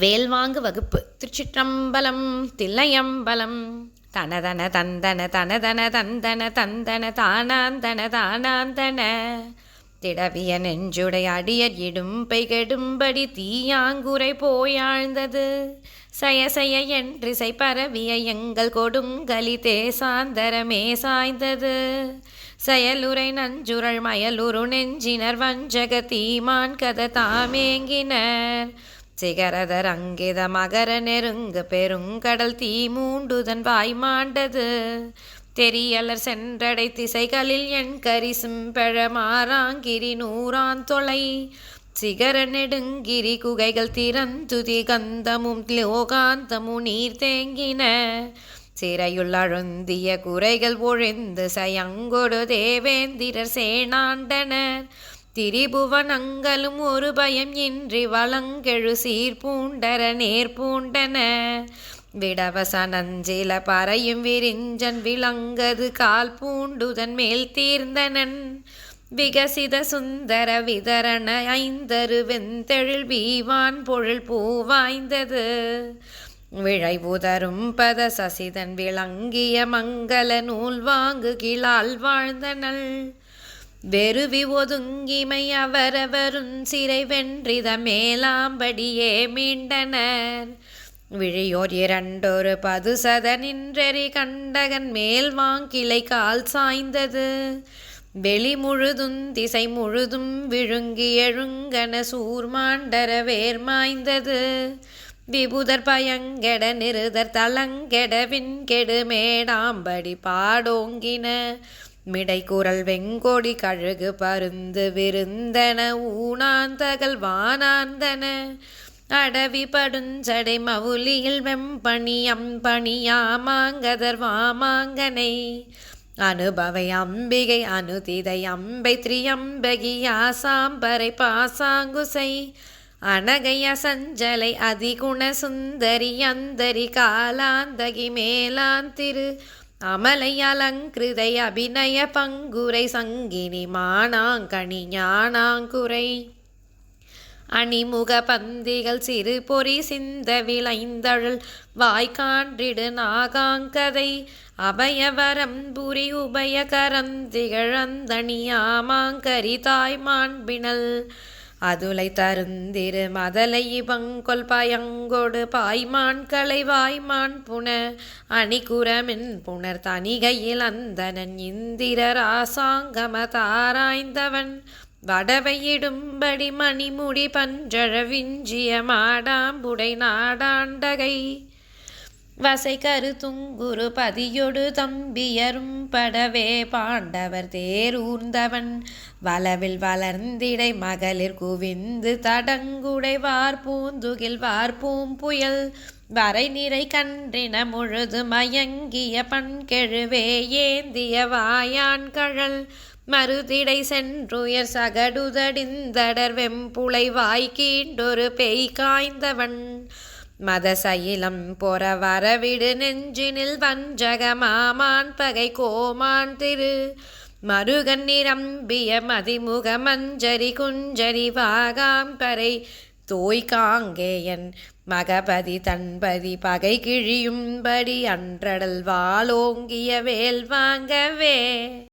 வேல்வாங்கு வகுப்பு. திருச்சிற்றம்பலம் தில்லையம்பலம். தனதன தந்தன தனதன தந்தன தந்தன தானாந்தன தானாந்தன. திடவிய நெஞ்சுடை அடியர் இடும்பை கெடும்படி தீயாங்குரை போயாழ்ந்தது. சயசய என்றிசை பரவிய எங்கள் கொடுங்கலி தேசாந்தரமே சாய்ந்தது செயலுரை நஞ்சுரள் மயலுரு நெஞ்சினர் வஞ்சக தீமான் கத தாமேங்கினர். சிகரதர் அங்கித மகர நெருங்கு பெருங்கடல் தீ மூண்டுதன் வாய் மாண்டது. தெரியலர் சென்றடை திசைகளில் என் கரிசும் பழமாறாங்கிரி நூறான் தொலை. சிகர நெடுங்கிரி குகைகள் திறந்துதி கந்தமும் லோகாந்தமும் நீர் தேங்கின. சிறையுள் அழுந்திய குறைகள் ஒழிந்து சயங்கொடு தேவேந்திரர் சேனாண்டனர். திரிபுவனங்களும் ஒரு பயம் இன்றி வளங்கெழு சீர்பூண்டர நேர்பூண்டன. விடவசனஞ்சில பறையும் விரிஞ்சன் விளங்கது கால் பூண்டுதன் மேல் தீர்ந்தனன். விகசித சுந்தர விதரண ஐந்தரு வெந்தெழில் வீவான் பொருள் பூவாய்ந்தது விழை உதரும் பத சசிதன் விளங்கிய மங்கள நூல் வாங்கு கிளால் வாழ்ந்தனள். வெறுவி ஒதுங்கிமை அவரவரும் சிறை வென்றித மேலாம்படியே மீண்டனர். விழியோர் இரண்டொரு பதுசத நின்றெறி கண்டகன் மேல் வாங்கிளை கால் சாய்ந்தது. வெளி முழுதும் திசை முழுதும் விழுங்கி எழுங்கன சூர்மாண்டர வேர்மாய்ந்தது விபுதர் பயங்கெட நிருதர் தலங்கெட விண்கெடு மேடாம்படி பாடோங்கின மிடைக்குரல் வெங்கொடி கழுகு பருந்து விருந்தன ஊனாந்தகல் வானாந்தன. அடவி படுஞ்சடை மவுலியில் வெம்பணி யாமாங்கதர் வாமாங்கனை. அனுபவை அம்பிகை அனுதிதை அம்பை திரியம்பகி சாம்பரை பாசாங்குசை. அனகைய சஞ்சலை அதிகுண சுந்தரி அந்தரி காலாந்தகி மேலாந்திரு. அமலை அலங்கிருதை அபிநய பங்குரை சங்கினி மானாங்கணி ஞானாங்குரை அணிமுக பந்திகள் சிறு பொறி சிந்த விளைந்தழல் வாய்கான்றிடு நாகாங்கதை. அபயவரம் புரி உபய கரந்திகழந்தணியாமாங்கரி தாய் மாண்பினல் அதுலை தருந்திரு மதலை பங்கொல் பயங்கொடு பாய்மான்களை வாய்மான் புன அணிகுரமின் புனர் தனிகையில் அந்தனன் இந்திர ராசாங்கம தாராய்ந்தவன். வடவையிடும்படி மணிமுடி பஞ்சழவிஞ்சிய மாடாம்புடை நாடாண்டகை. வசை கருதுங்குரு பதியொடு தம்பியரும் படவே பாண்டவர் தேரூர்ந்தவன். வளவில் வளர்ந்திடை மகளிர் குவிந்து தடங்குடை வார்பூந்துகில் வார்பூம் புயல். வரை நிறை கன்றின முழுது மயங்கிய பண்கெழுவே ஏந்திய வாயான் கழல். மறுதிடை சென்றுயர் சகடுதடிந்தடர் வெம்புளை வாய்க்கீண்டொரு பெய் காய்ந்தவன். மதசயிலம் பொற வரவிடு நெஞ்சினில் வஞ்சக மாமான் பகை கோமான் திரு. மருகன் நிரம்பிய மதிமுக மஞ்சரி குஞ்சரி வாகாம்பரை தோய்காங்கேயன் மகபதி தன்பதி பகை கிழியும்படி அன்றடல் வாளோங்கிய வேல் வாங்கவே.